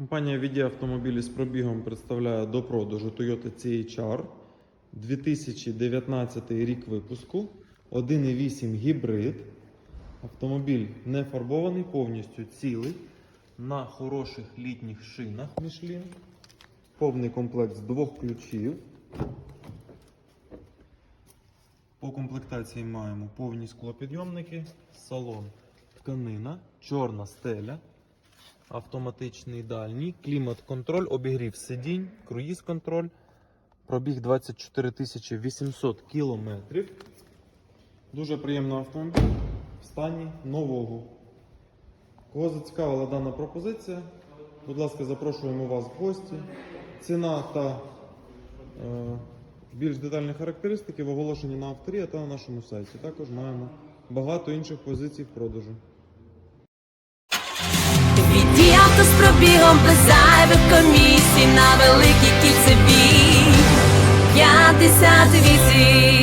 Компанія VD автомобілі з пробігом представляє до продажу Toyota CHR 2019 рік випуску, 1.8 гібрид. Автомобіль не фарбований, повністю цілий, на хороших літніх шинах Michelin. Повний комплект з двох ключів. По комплектації маємо повні склопідйомники, салон, тканина, чорна стеля, автоматичний дальній, клімат-контроль, обігрів сидінь, круїз-контроль, пробіг 24 800 кілометрів. Дуже приємний автомобіль в стані нового. Кого зацікавила дана пропозиція, будь ласка, запрошуємо вас в гості. Ціна та е, більш детальні характеристики в оголошенні на авторі та на нашому сайті. Також маємо багато інших позицій в продажу. Віді авто з пробігом без зайвих комісій. На великій кільцевій 58